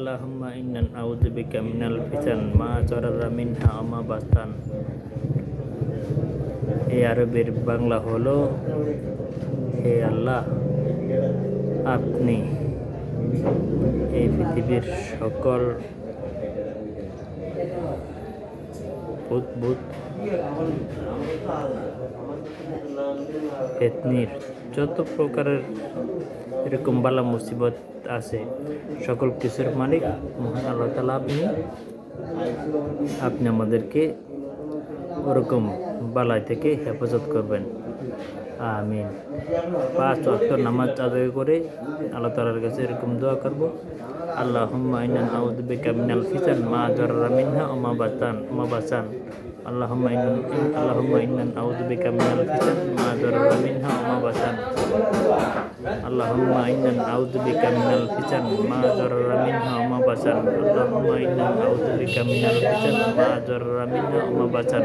আল্লাহুম্মা ইন্নান আউযু বিকা মিনাল ফিতান মা জারারা মিনহা ওয়া মা এই আরবের বাংলা হলো, হে আল্লাহ, আপনি এই পৃথিবীর সকল উদ্ভুত পেতনির যত প্রকারের এরকম বালা মুসিবত আছে, সকল কিছুর মালিক মহান আল্লাহ তালা আপনি। আপনি আমাদেরকে ওরকম বালাই থেকে হেফাজত করবেন। আমিন। পাঁচ অক্ট নামাজ আদায় করে আল্লাহ তালার কাছে এরকম দোয়া করব। আল্লাহ ইনান আউযু বিকা মিনাল মা জাররা মিনহা ওয়া মা বাতান মা বাসান। اللهم إن اللهم إنا نعوذ بك من الفتن ما ضرر منها وما بطن اللهم إنا نعوذ بك من الفتن ما ضرر منها وما بطن اللهم إنا نعوذ بك من الفتن ما ضرر منها وما بطن